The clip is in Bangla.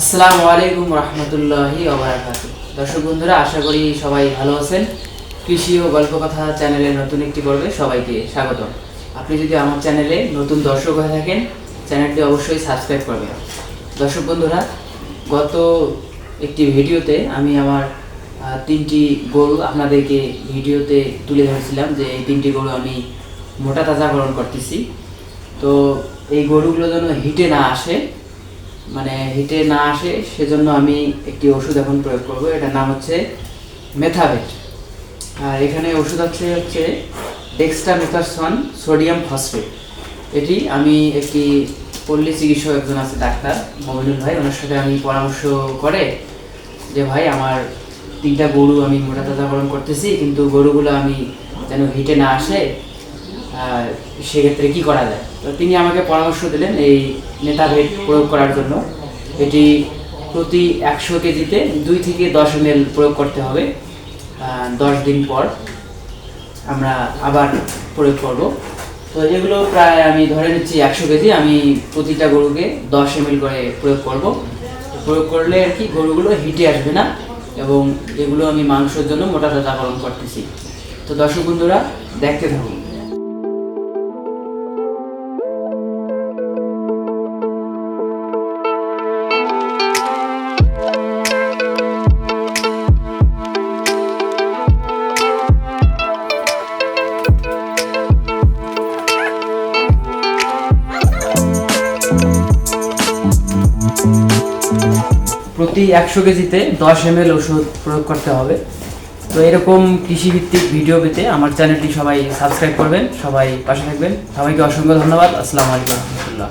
আসসালামু আলাইকুম রহমতুল্লাহি দর্শক বন্ধুরা, আশা করি সবাই ভালো আছেন। কৃষি ও গল্প কথা চ্যানেলের নতুন একটি পর্বে সবাইকে স্বাগত আপনি যদি আমার চ্যানেলে নতুন দর্শক হয়ে থাকেন, চ্যানেলটি অবশ্যই সাবস্ক্রাইব করবেন। দর্শক বন্ধুরা, গত একটি ভিডিওতে আমি আমার তিনটি গরু আপনাদেরকে ভিডিওতে তুলে ধরেছিলাম যে এই তিনটি গরু আমি মোটা তাজাকরণ করতেছি। তো এই গরুগুলো যেন হিটে না আসে মানে হিটে না আসে, সেজন্য আমি একটি ওষুধ এখন প্রয়োগ করব। এটার নাম হচ্ছে মেথাভেট। আর এখানে ওষুধ হচ্ছে হচ্ছে ডেক্সটামেথাসন সোডিয়াম ফসফেট এটি আমি একটি পল্লী চিকিৎসক একজন আছে, ডাক্তার মমিনুল ভাই। ওনার সাথে আমি পরামর্শ করে যে, ভাই, আমার তিনটা গরু আমি মোটা তাজাকরণ করতেছি, কিন্তু গরুগুলো আমি যেন হিটে না আসে সেক্ষেত্রে কি করা যায়? তো তিনি আমাকে পরামর্শ দিলেন এই নেতাভেদ প্রয়োগ করার জন্য। এটি প্রতি একশো কেজিতে দুই থেকে দশ এম প্রয়োগ করতে হবে। দশ দিন পর আমরা আবার প্রয়োগ করব। তো এগুলো প্রায় আমি ধরে নিচ্ছি একশো কেজি। আমি প্রতিটা গরুকে দশ এম করে প্রয়োগ করব। প্রয়োগ করলে আর কি গরুগুলো হিটে আসবে না এবং এগুলো আমি মাংসের জন্য মোটা তাজাকরণ করতেছি। তো দর্শক বন্ধুরা, দেখতে থাকুন। প্রতি একশো কেজিতে দশ এম এল ওষুধ প্রয়োগ করতে হবে। তো এরকম কৃষিভিত্তিক ভিডিও পেতে আমার চ্যানেলটি সবাই সাবস্ক্রাইব করবেন, সবাই পাশে থাকবেন। সবাইকে অসংখ্য ধন্যবাদ। আসসালামু আলাইকুম রহমতুল্লাহ।